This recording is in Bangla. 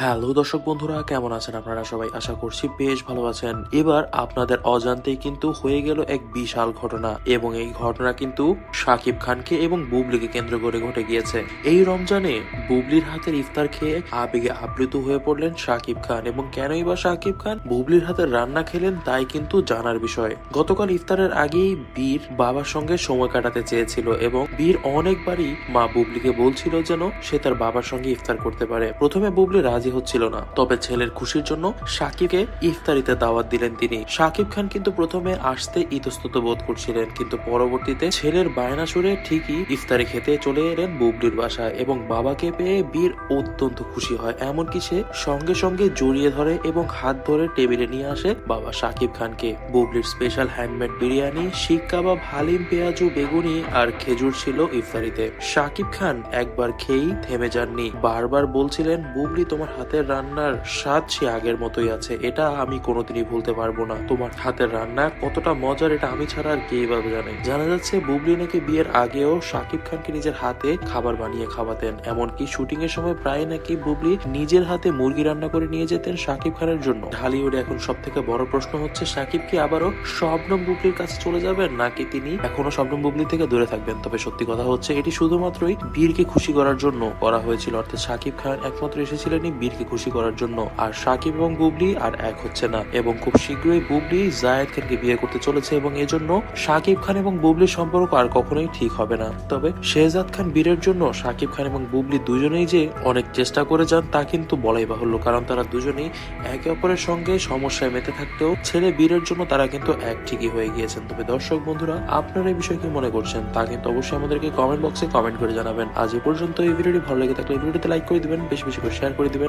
হ্যালো দর্শক বন্ধুরা, কেমন আছেন আপনারা সবাই? আশা করছি বেশ ভালো আছেন। এবার আপনাদের অজান্তেই কিন্তু হয়ে গেল এক বিশাল ঘটনা এবং এই ঘটনা কিন্তু সাকিব খানকে এবং বুবলিকে কেন্দ্র করে ঘটে গিয়েছে। এই রমজানে বুবলির হাতের ইফতার খেয়ে আবেগে আপ্লুত হয়ে পড়লেন সাকিব খান এবং কেনই বা সাকিব খান বুবলির হাতের রান্না খেলেন তাই কিন্তু জানার বিষয়। গতকাল ইফতারের আগেই বীর বাবার সঙ্গে সময় কাটাতে চেয়েছিল এবং বীর অনেকবারই মা বুবলিকে বলছিল যেন সে তার বাবার সঙ্গে ইফতার করতে পারে। প্রথমে বুবলি রাজি হচ্ছিল না। তবে ছেলের খুশির জন্য সাকিবকে ইফতারিতে দাওয়াত দিলেন তিনি। সাকিব খান কিন্তু প্রথমে আসতে ইতস্তত বোধ করছিলেন, কিন্তু পরবর্তীতে ছেলের বায়না সুরে ঠিকই ইফতারি খেতে চলে এলেন বুবলির বাসায় এবং বাবাকে পেয়ে বীর অত্যন্ত খুশি হয়। এমনকি সে সঙ্গে সঙ্গে জড়িয়ে ধরে এবং হাত ধরে টেবিলে নিয়ে আসে বাবা সাকিব খানকে। বুবলির স্পেশাল হ্যান্ডমেড বিরিয়ানি শিক কাবাব, হালিম, পেঁয়াজু, বেগুনি আর খেজুর ছিল ইফতারিতে। সাকিব খান একবার খেয়েই থেমে যাননি। বারবার বলছিলেন, বুবলি, তোমার হাতের রান্নার স্বাদ সে আগের মতোই আছে। এটা আমি কোনোদিনই ভুলতে পারব না। তোমার হাতের রান্না কতটা মজার এটা আমি ছাড়া আর কেই ভাবে জানে। জানা যাচ্ছে, বুবলি নাকি বিয়ের আগেও শাকিব খানকে নিজের হাতে খাবার বানিয়ে খাওয়াতেন। এমনকি শুটিং এর সময় প্রায় নাকি বুবলি নিজের হাতে মুরগি রান্না করে নিয়ে যেতেন শাকিব খানের জন্য। ঢালিউডে এখন সব থেকে বড় প্রশ্ন হচ্ছে, শাকিব কি আবারও শবনম বুবলির কাছে চলে যাবেন? নাকি তিনি এখনও শবনম বুবলি থেকে দূরে থাকবেন? তবে সত্যি কথা হচ্ছে, এটি শুধুমাত্রই বীরকে খুশি করার জন্য করা হয়েছিল। অর্থাৎ শাকিব খান একমাত্র এসেছিলেন বীরকে খুশি করার জন্য। আর সাকিব এবং বুবলি আর এক হচ্ছে না। এবং খুব শীঘ্রই বুবলি জায়েদ খানকে বিয়ে করতে চলেছে এবং এজন্য সাকিব খান এবং বুবলির সম্পর্ক আর কখনোই ঠিক হবে না। তবে শেহজাদ খান বীরের জন্য সাকিব খান এবং বুবলি দুজনেই যে অনেক চেষ্টা করে যান, তা কিন্তু বলাই বাহুল্য। কারণ তারা দুজনেই একে অপরের সঙ্গে সমস্যায় মেতে থাকতেও ছেলে বীরের জন্য তারা কিন্তু এক ঠিকই হয়ে গিয়েছেন। তবে দর্শক বন্ধুরা, আপনারা এই বিষয়ে কি মনে করছেন? তা কিন্তু অবশ্যই আমাদেরকে কমেন্ট বক্সে কমেন্ট করে জানাবেন। আজ এ পর্যন্ত এই ভিডিওটি ভালো লেগে থাকলে এই ভিডিওতে লাইক করে দিবেন, বেশি বেশি করে শেয়ার করে দিবেন।